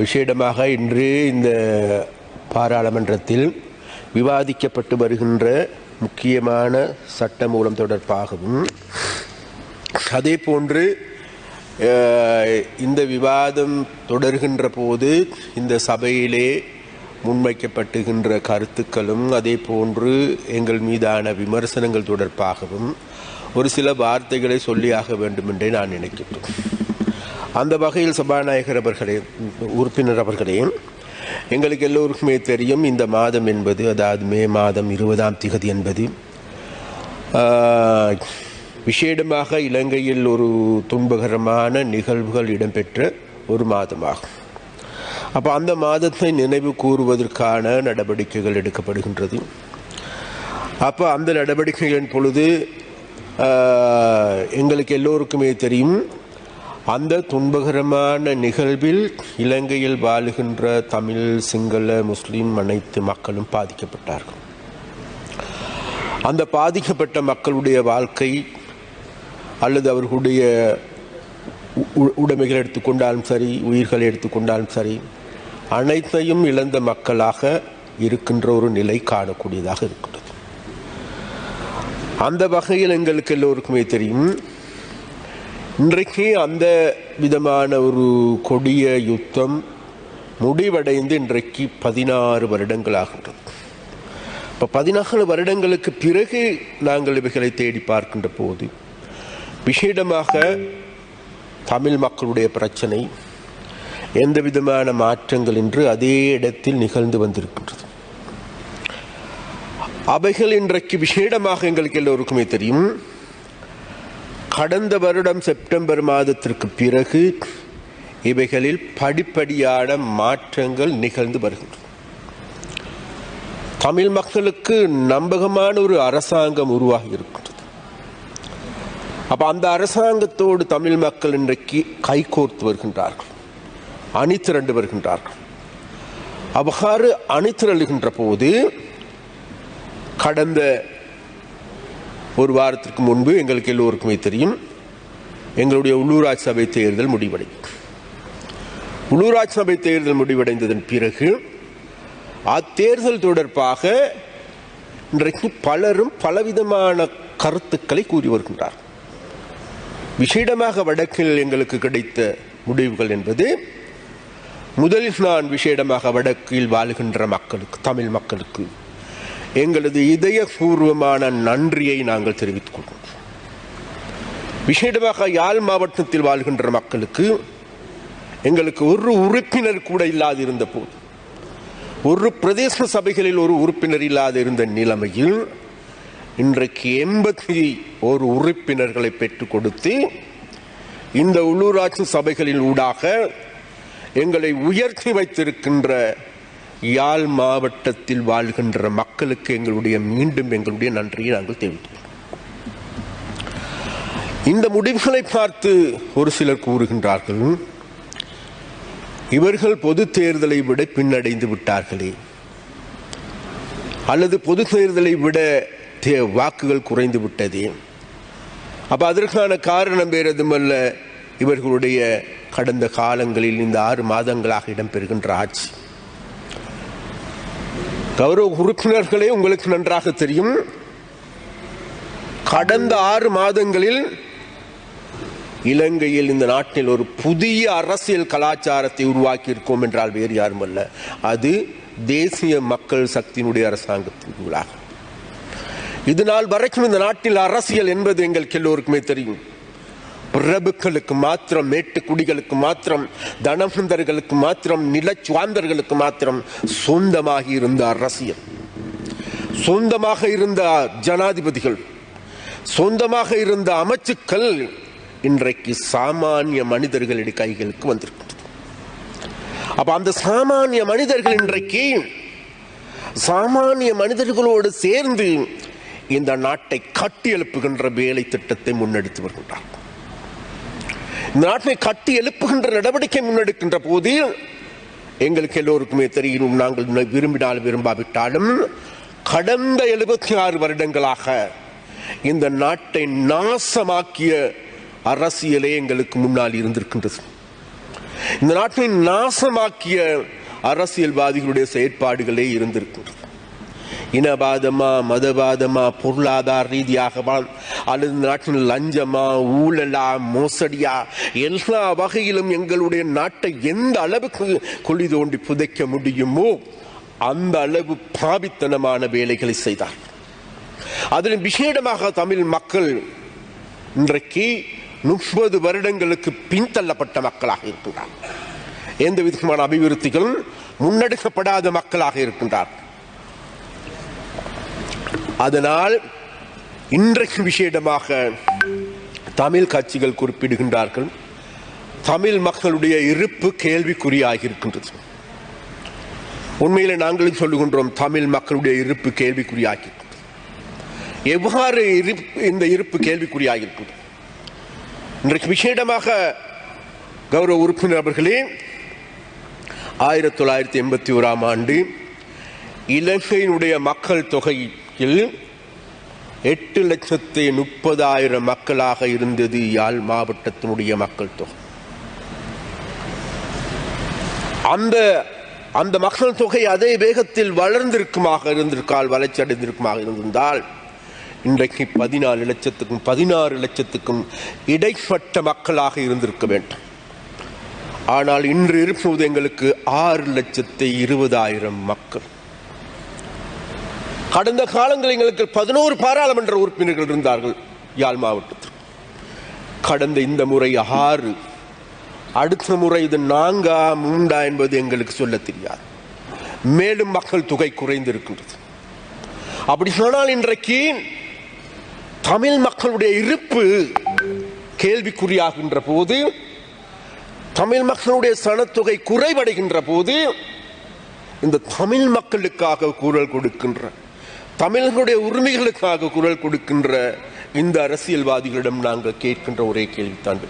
விசேடமாக இன்று இந்த பாராளுமன்றத்தில் விவாதிக்கப்பட்டு வருகின்ற முக்கியமான சட்டமூலம் தொடர்பாகவும் அதே போன்று இந்த விவாதம் தொடர்கின்ற போது இந்த சபையிலே முன்வைக்கப்பட்டுகின்ற கருத்துக்களும் அதே போன்று எங்கள் மீதான விமர்சனங்கள் தொடர்பாகவும் ஒரு சில வார்த்தைகளை சொல்லியாக வேண்டும் என்றே நான் நினைக்கிறேன் அந்த வகையில் சபாநாயகர் அவர்களே உறுப்பினர் அவர்களே எங்களுக்கு எல்லோருக்குமே தெரியும் இந்த மாதம் என்பது அதாவது மே மாதம் இருபதாம் திகதி என்பது. விஷேடமாக விசேடமாக இலங்கையில் ஒரு துன்பகரமான நிகழ்வுகள் இடம்பெற்ற ஒரு மாதமாகும். அப்போ அந்த மாதத்தை நினைவு கூறுவதற்கான நடவடிக்கைகள் எடுக்கப்படுகின்றது. அப்போ அந்த நடவடிக்கைகளின் பொழுது எங்களுக்கு எல்லோருக்குமே தெரியும் அந்த துன்பகரமான நிகழ்வில் இலங்கையில் வாழுகின்ற தமிழ் சிங்கள முஸ்லீம் அனைத்து மக்களும் பாதிக்கப்பட்டார்கள். அந்த பாதிக்கப்பட்ட மக்களுடைய வாழ்க்கை அல்லது அவர்களுடைய உ- உடைமைகள் எடுத்துக்கொண்டாலும் சரி உயிர்களை எடுத்துக்கொண்டாலும் சரி அனைத்தையும் இழந்த மக்களாக இருக்கின்ற ஒரு நிலை காணக்கூடியதாக இருக்கின்றது. அந்த வகையில் எங்களுக்கு எல்லோருக்குமே தெரியும் இன்றைக்கு அந்த விதமான ஒரு கொடிய யுத்தம் முடிவடைந்து இன்றைக்கு பதினாறு வருடங்கள் ஆகின்றது. இப்போ பதினாலு வருடங்களுக்கு பிறகு நாங்கள் இவைகளை தேடி பார்க்கின்ற போது விசேடமாக தமிழ் மக்களுடைய பிரச்சனை எந்த விதமான மாற்றங்கள் என்று அதே இடத்தில் நிகழ்ந்து வந்திருக்கின்றது. அவைகள் இன்றைக்கு விசேடமாக எங்களுக்கு எல்லோருக்குமே தெரியும். கடந்த வருடம் செப்டம்பர் மாதத்திற்கு பிறகு இவைகளில் படிப்படியான மாற்றங்கள் நிகழ்ந்து வருகின்றன. தமிழ் மக்களுக்கு நம்பகமான ஒரு அரசாங்கம் உருவாகி இருக்கின்றது. அப்போ அந்த அரசாங்கத்தோடு தமிழ் மக்கள் இன்றைக்கு கைகோர்த்து வருகின்றார்கள். அணிதிரண்டு வருகின்றார்கள். அவ்வாறு அணிதிரளுகின்ற போது கடந்த ஒரு வாரத்திற்கு முன்பு எங்களுக்கு எல்லோருக்குமே தெரியும் எங்களுடைய உள்ளூராட்சி சபை தேர்தல் முடிவடையும். உள்ளூராட்சி சபை தேர்தல் முடிவடைந்ததன் பிறகு அத்தேர்தல் தொடர்பாக இன்றைக்கு பலரும் பலவிதமான கருத்துக்களை கூறி வருகின்றார். விசேடமாக வடக்கில் எங்களுக்கு கிடைத்த முடிவுகள் என்பது முதலில் நான் விசேடமாக வடக்கில் வாழுகின்ற மக்களுக்கு தமிழ் மக்களுக்கு எங்களது இதயபூர்வமான நன்றியை நாங்கள் தெரிவித்துக் கொள்கிறோம். விசேடமாக யாழ் மாவட்டத்தில் வாழ்கின்ற மக்களுக்கு எங்களுக்கு ஒரு உறுப்பினர் கூட இல்லாதிருந்த போது ஒரு பிரதேச சபைகளில் ஒரு உறுப்பினர் இல்லாத இருந்த நிலைமையில் இன்றைக்கு எண்பத்தி ஒரு உறுப்பினர்களை பெற்றுக் கொடுத்து இந்த உள்ளூராட்சி சபைகளின் ஊடாக எங்களை உயர்த்தி வைத்திருக்கின்ற யாழ் மாவட்டத்தில் வாழ்கின்ற மக்களுக்கு எங்களுடைய மீண்டும் எங்களுடைய நன்றியை நாங்கள் தெரிவித்துள்ளோம் இந்த முடிவுகளை பார்த்து ஒரு சிலர் கூறுகின்றார்கள் இவர்கள் பொது தேர்தலை விட பின்னடைந்து விட்டார்களே. அல்லது பொது தேர்தலை விட தே- வாக்குகள் குறைந்து விட்டதே. அப்போ அதற்கான காரணம் வேறு எதுமல்ல இவர்களுடைய கடந்த காலங்களில் இந்த ஆறு மாதங்களாக இடம்பெறுகின்ற ஆட்சி. கௌரவ உறுப்பினர்களே உங்களுக்கு நன்றாக தெரியும். கடந்த ஆறு மாதங்களில் இலங்கையில் இந்த நாட்டில் ஒரு புதிய அரசியல் கலாச்சாரத்தை உருவாக்கி இருக்கோம் என்றால் வேறு யாரும் அல்ல. அது தேசிய மக்கள் சக்தியினுடைய அரசாங்கத்தின் கீழாக இதனால் வரைக்கும் இந்த நாட்டில் அரசியல் என்பது எங்களுக்கு எல்லோருக்குமே தெரியும். பிரபுக்களுக்கு மாத்திரம் மேட்டுக்குடிகளுக்கு மாத்திரம் தனவந்தர்களுக்கு மாத்திரம் நிலச்சுவாந்தர்களுக்கு மாத்திரம் சொந்தமாக இருந்த அரசியல். சொந்தமாக இருந்த ஜனாதிபதிகள் சொந்தமாக இருந்த அமைச்சுக்கள் இன்றைக்கு சாமானிய மனிதர்களுடைய கைகளுக்கு வந்திருக்கின்றது. அப்ப அந்த சாமானிய மனிதர்கள் இன்றைக்கு சாமானிய மனிதர்களோடு சேர்ந்து இந்த நாட்டை கட்டி எழுப்புகின்ற வேலை திட்டத்தை முன்னெடுத்து வருகின்றார் இந்த நாட்டை கட்டி எழுப்புகின்ற நடவடிக்கை முன்னெடுக்கின்ற போது எங்களுக்கு எல்லோருக்குமே தெரியும் நாங்கள் விரும்பினால் விரும்பாவிட்டாலும் கடந்த எழுபத்தி ஆறு வருடங்களாக இந்த நாட்டை நாசமாக்கிய அரசியலே எங்களுக்கு முன்னால் இருந்திருக்கின்றது. இந்த நாட்டை நாசமாக்கிய அரசியல்வாதிகளுடைய செயற்பாடுகளே இருந்திருக்கின்றது. இனவாதமா மதவாதமா பொருளாதார ரீதியாகவா அல்லது நாட்டின் நாட்டில் லஞ்சமா ஊழலா மோசடியா எல்லா வகையிலும் எங்களுடைய நாட்டை எந்த அளவுக்கு குழி தோண்டி புதைக்க முடியுமோ அந்த அளவு பாவித்தனமான வேலைகளை செய்தார். அதில் விசேடமாக தமிழ் மக்கள் இன்றைக்கு முப்பது வருடங்களுக்கு பின்தள்ளப்பட்ட மக்களாக இருக்கின்றார் எந்த விதமான அபிவிருத்திகளும் முன்னெடுக்கப்படாத மக்களாக இருக்கின்றார் அதனால் இன்றைக்கு விசேடமாக தமிழ் கட்சிகள் குறிப்பிடுகின்றார்கள். தமிழ் மக்களுடைய இருப்பு கேள்விக்குறியாகியிருக்கின்றது. இருக்கின்றது நாங்களும் சொல்லுகின்றோம் தமிழ் மக்களுடைய இருப்பு கேள்விக்குறியாகியிருக்கின்றது. எவ்வாறு இருப்பு- இந்த இருப்பு கேள்விக்குறியாகியிருக்கின்றது? இன்றைக்கு விசேடமாக கௌரவ உறுப்பினர் அவர்களே ஆயிரத்தி தொள்ளாயிரத்தி எண்பத்தி ஓராம் ஆண்டு இலங்கையினுடைய மக்கள் தொகை காலத்தில் எட்டு லட்சத்தி முப்பதாயிரம் மக்களாக இருந்தது யாழ் மாவட்டத்தினுடைய மக்கள் தொகை. அந்த அந்த மக்கள் தொகை அதே வேகத்தில் வளர்ந்திருக்குமாக இருந்திருக்கால் வளர்ச்சி அடைந்திருக்குமாக இருந்திருந்தால் இன்றைக்கு பதினாலு லட்சத்துக்கும் பதினாறு லட்சத்துக்கும் இடைப்பட்ட மக்களாக இருந்திருக்க வேண்டும். ஆனால் இன்று இருப்பது எங்களுக்கு ஆறு லட்சத்தி இருபதாயிரம் மக்கள். கடந்த காலங்களில் எங்களுக்கு பதினோரு பாராளுமன்ற உறுப்பினர்கள் இருந்தார்கள் யாழ் மாவட்டத்தில். கடந்த இந்த முறை ஆறு அடுத்த முறை இது நான்கா மூண்டா என்பது எங்களுக்கு சொல்ல தெரியாது. மேலும் மக்கள் தொகை குறைந்திருக்கின்றது. அப்படி சொன்னால் இன்றைக்கு தமிழ் மக்களுடைய இருப்பு கேள்விக்குறியாகின்ற போது தமிழ் மக்களுடைய சனத்தொகை குறைவடைகின்ற போது இந்த தமிழ் மக்களுக்காக குரல் கொடுக்கின்ற தமிழர்களுடைய உரிமைகளுக்காக குரல் கொடுக்கின்ற இந்த அரசியல்வாதிகளிடம் நாங்கள் கேட்கின்ற ஒரே கேள்வித்தான்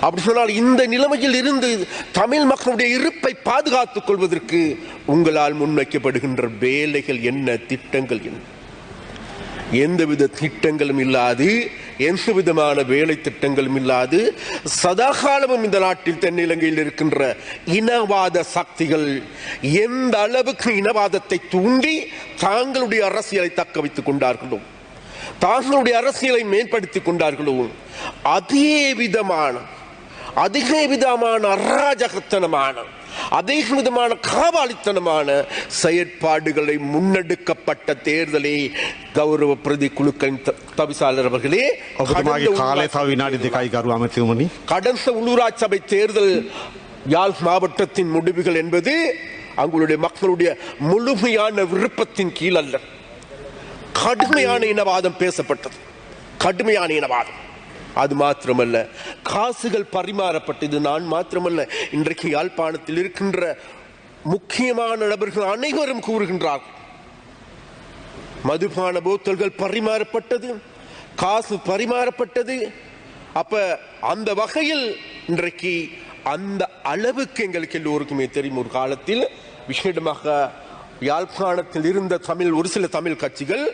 அப்படி சொன்னால் இந்த நிலைமையில் இருந்து தமிழ் மக்களுடைய இருப்பை பாதுகாத்துக் கொள்வதற்கு உங்களால் முன்வைக்கப்படுகின்ற வேலைகள் என்ன திட்டங்கள் என்ன? எந்தவித திட்டங்களும் இல்லாது எந்த விதமான வேலை திட்டங்களும் இல்லாது சதாகாலமும் இந்த நாட்டில் தென்னிலங்கையில் இருக்கின்ற இனவாத சக்திகள் எந்த அளவுக்கு இனவாதத்தை தூண்டி தாங்களுடைய அரசியலை தக்க வைத்துக் கொண்டார்களோ தாங்களுடைய அரசியலை மேம்படுத்திக் கொண்டார்களோ அதே விதமான அதிக விதமான அராஜகத்தனமான அதே விதமான காவாலித்தனமான செயற்பாடுகளை முன்னெடுக்கப்பட்ட தேர்தலே கௌரவ பிரதி குழுக்களின் த- தவிசாளர் அவர்களே ඔබතුමාගේ கடந்த කාලය තව විනාඩි දෙකයි ගරු අමතිවමනි. கடந்த உள்ளூராட்சி சபை தேர்தல் யாழ் மாவட்டத்தின் முடிவுகள் என்பது அங்களுடைய மக்களுடைய முழுமையான விருப்பத்தின் கீழ் அல்ல கடுமையான இனவாதம் பேசப்பட்டது கடுமையான இனவாதம் அது மாத்திரமல்ல. காசுகள் பரிமாறப்பட்டது நான் மாத்திரமல்ல. இன்றைக்கு யாழ்ப்பாணத்தில் இருக்கின்ற முக்கியமான நபர்கள் அனைவரும் கூறுகின்றார்கள் மதுபான போத்தல்கள் பரிமாறப்பட்டது காசு பரிமாறப்பட்டது. அப்ப அந்த வகையில் இன்றைக்கு அந்த அளவுக்கு எங்களுக்கு எல்லோருக்குமே தெரியும். ஒரு காலத்தில் விசேடமாக யாழ்ப்பாணத்தில் இருந்த தமிழ் ஒரு சில தமிழ் கட்சிகள்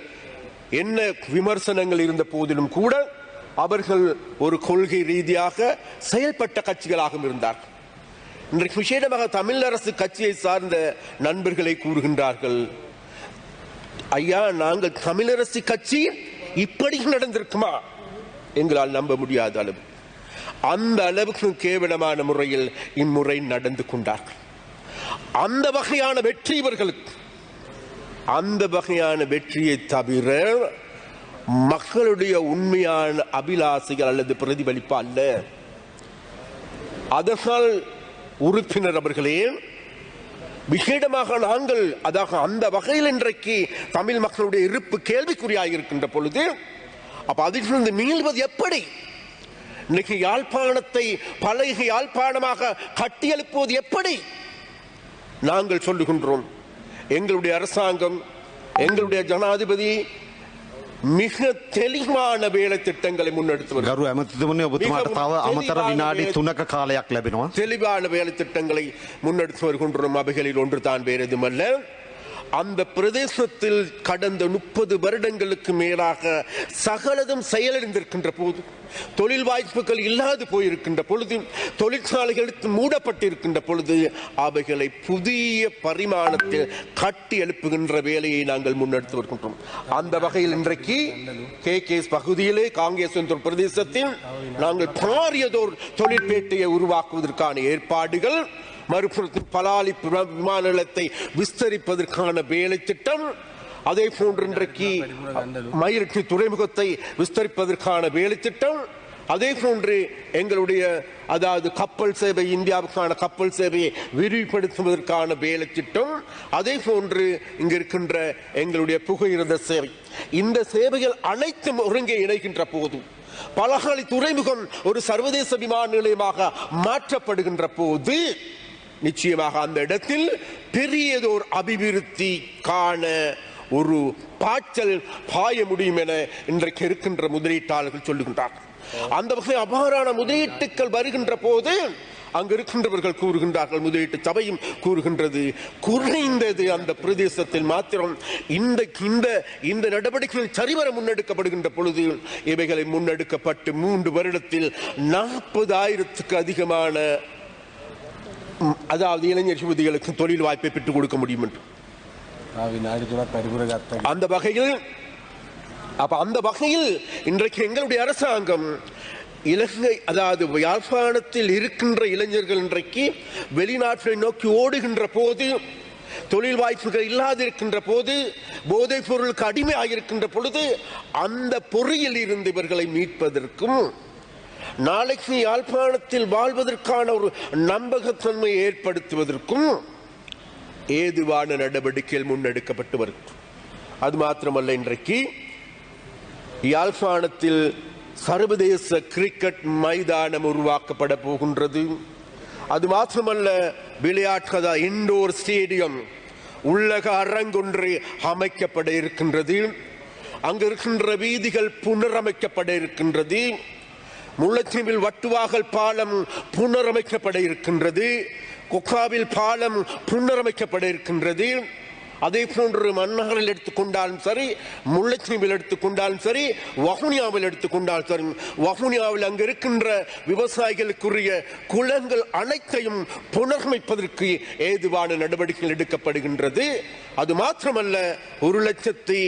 என்ன விமர்சனங்கள் இருந்த போதிலும் கூட அவர்கள் ஒரு கொள்கை ரீதியாக செயல்பட்ட கட்சிகளாகவும் இருந்தார்கள். இன்றைக்கு விசேடமாக தமிழரசு கட்சியை சார்ந்த நண்பர்களை கூறுகின்றார்கள். ஐயா நாங்கள் தமிழரசு கட்சி இப்படி நடந்திருக்குமா? எங்களால் நம்ப முடியாத அளவு. அந்த அளவுக்கு கேவலமான முறையில் இம்முறை நடந்து கொண்டார்கள். அந்த வகையான வெற்றி இவர்களுக்கு. அந்த வகையான வெற்றியை தவிர மக்களுடைய உண்மையான அபிலாசைகள் அல்லது பிரதிபலிப்பு அல்ல. அதனால் உறுப்பினர் அவர்களே விசேடமாக நாங்கள் அதாக அந்த வகையில் இன்றைக்கு தமிழ் மக்களுடைய இருப்பு கேள்விக்குறியாக இருக்கின்ற பொழுது அப்ப அதிலிருந்து மீள்வது எப்படி? இன்னைக்கு யாழ்ப்பாணத்தை பழைய யாழ்ப்பாணமாக கட்டியெழுப்புவது எப்படி? நாங்கள் சொல்லுகின்றோம் எங்களுடைய அரசாங்கம் எங்களுடைய ஜனாதிபதி மிக தெளிவான வேலை திட்டங்களை முன்னெடுத்து வருகிறார். ගරු ඇමතිතුමනි ඔබතුමාට තව අමතර විනාඩි තුනක කාලයක් ලැබෙනවා. தெளிவான வேலை திட்டங்களை முன்னெடுத்து வருகின்றோம் அவைகளில் ஒன்று தான் வேறு எதுமல்ல அந்த பிரதேசத்தில் கடந்த முப்பது வருடங்களுக்கு மேலாக சகலதும் செயலிழந்திருக்கின்ற போது தொழில் வாய்ப்புகள் இல்லாது போயிருக்கின்ற பொழுது தொழிற்சாலைகளுக்கு மூடப்பட்டிருக்கின்ற பொழுது அவைகளை புதிய பரிமாணத்தில் கட்டி எழுப்புகின்ற வேலையை நாங்கள் முன்னெடுத்து வருகின்றோம். அந்த வகையில் இன்றைக்கு கே. கே. பகுதியிலே காங்கிரஸ் என்ற பிரதேசத்தில் நாங்கள் பாரியதோர் தொழிற்பேட்டையை உருவாக்குவதற்கான ஏற்பாடுகள் மறுபுறத்தில் பலாலி விமான நிலையத்தை விஸ்தரிப்பதற்கான வேலை திட்டம் அதே போன்று இன்றைக்கு மயிலிட்டி துறைமுகத்தை விஸ்தரிப்பதற்கான வேலை திட்டம் அதே போன்று எங்களுடைய அதாவது கப்பல் சேவை இந்தியாவுக்கான கப்பல் சேவையை விரிவுபடுத்துவதற்கான வேலை திட்டம் அதே போன்று இங்கு இருக்கின்ற எங்களுடைய புகையிரத சேவை. இந்த சேவைகள் அனைத்தும் ஒருங்கே இணைகின்ற போது பலகாலி துறைமுகம் ஒரு சர்வதேச விமான நிலையமாக மாற்றப்படுகின்ற போது நிச்சயமாக அந்த இடத்தில் பெரியதோர் அபிவிருத்தி காண ஒரு பாய்ச்சல் பாய முடியும் என இன்றைக்கு இருக்கின்ற முதலீட்டாளர்கள் சொல்லுகின்றார்கள். அந்த வகை அபாரான முதலீட்டுக்கள் வருகின்ற போது அங்கு இருக்கின்றவர்கள் கூறுகின்றார்கள் முதலீட்டு சபையும் கூறுகின்றது குறைந்தது அந்த பிரதேசத்தில் மாத்திரம் இந்த இந்த இந்த நடவடிக்கைகள் சரிவர முன்னெடுக்கப்படுகின்ற பொழுது இவைகளை முன்னெடுக்கப்பட்டு மூன்று வருடத்தில் நாற்பதாயிரத்துக்கு அதிகமான அதாவது இளைஞர் சுமதிகளுக்கு தொழில் வாய்ப்பை பெற்றுக் கொடுக்க முடியும் என்று. அந்த வகையில் அப்ப அந்த வகையில் இன்றைக்கு எங்களுடைய அரசாங்கம் இலங்கை அதாவது யாழ்ப்பாணத்தில் இருக்கின்ற இளைஞர்கள் இன்றைக்கு வெளிநாட்டை நோக்கி ஓடுகின்ற போது தொழில் வாய்ப்புகள் இல்லாதிருக்கின்ற போது போதைப் பொருளுக்கு அடிமையாகியிருக்கின்ற பொழுது அந்த பொறியில் இருந்து இவர்களை மீட்பதற்கும் நாளைக்கு யாழ்ப்பாணத்தில் வாழ்வதற்கான ஒரு நம்பகத்தன்மை ஏற்படுத்துவதற்கும் ஏதுவான நடவடிக்கைகள் முன்னெடுக்கப்பட்டு வருகிறது அது மாத்திரமல்ல இன்றைக்கு யாழ்ப்பாணத்தில் சர்வதேச கிரிக்கெட் மைதானம் உருவாக்கப்பட போகின்றது. அது மாத்திரமல்ல விளையாட்டு இண்டோர் ஸ்டேடியம் உள்ளக அரங்கொன்று அமைக்கப்பட இருக்கின்றது. அங்கு இருக்கின்ற வீதிகள் புனரமைக்கப்பட இருக்கின்றது. முல்லைத்தீவில் வட்டுவாகல் பாலம் புனரமைக்கப்பட இருக்கின்றது. கொக்காவில் பாலம் புனரமைக்கப்பட இருக்கின்றது. அதே போன்று மன்னகரில் எடுத்துக்கொண்டாலும் சரி முல்லைத்தீவில் எடுத்துக்கொண்டாலும் சரி வவுனியாவில் எடுத்துக்கொண்டாலும் சரி வவுனியாவில் அங்கு இருக்கின்ற விவசாயிகளுக்குரிய குளங்கள் அனைத்தையும் புனரமைப்பதற்கு ஏதுவான நடவடிக்கைகள் எடுக்கப்படுகின்றது. அது மாத்திரமல்ல ஒரு லட்சத்தி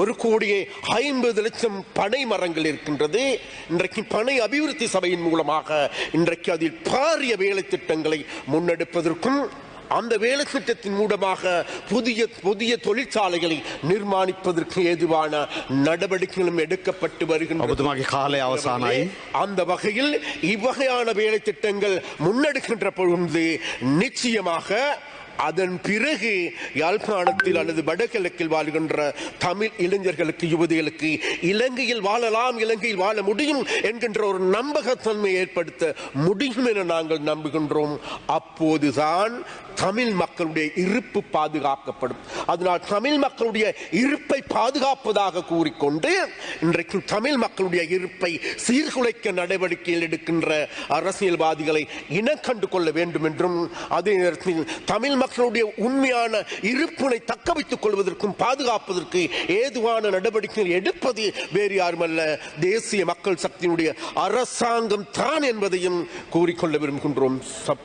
ஒரு கோடியே ஐம்பது லட்சம் பனை மரங்கள் இருக்கின்றது. இன்றைக்கு பனை அபிவிருத்தி சபையின் மூலமாக இன்றைக்கு அதில் பாரிய வேலை திட்டங்களை முன்னெடுப்பதற்கும் அந்த வேலை திட்டத்தின் மூலமாக புதிய புதிய தொழிற்சாலைகளை நிர்மாணிப்பதற்கு ஏதுவான நடவடிக்கைகளும் எடுக்கப்பட்டு வருகின்றன. அந்த வகையில் இவ்வகையான வேலை திட்டங்கள் முன்னெடுக்கின்ற பொழுது நிச்சயமாக அதன் பிறகு யாழ்ப்பாணத்தில் அல்லது வடகிழக்கில் வாழ்கின்ற தமிழ் இளைஞர்களுக்கு யுவதிகளுக்கு இலங்கையில் வாழலாம் இலங்கையில் வாழ முடியும் என்கின்ற ஒரு நம்பகத்தன்மை ஏற்படுத்த முடியும் என நாங்கள் நம்புகின்றோம். அப்போதுதான் தமிழ் மக்களுடைய இருப்பு பாதுகாக்கப்படும். அதனால் தமிழ் மக்களுடைய இருப்பை பாதுகாப்பதாக கூறிக்கொண்டு இன்றைக்கு தமிழ் மக்களுடைய இருப்பை சீர்குலைக்க நடவடிக்கையில் எடுக்கின்ற அரசியல்வாதிகளை இனம் கண்டு கொள்ள வேண்டும் என்றும் அதே நேரத்தில் தமிழ் மக்களுடைய உண்மையான இருப்பினை தக்க வைத்துக் கொள்வதற்கும் பாதுகாப்பதற்கு ஏதுவான நடவடிக்கைகள் எடுப்பது வேறு யாருமல்ல. தேசிய மக்கள் சக்தியினுடைய அரசாங்கம் தான் என்பதையும் கூறிக்கொள்ள விரும்புகின்றோம். சப்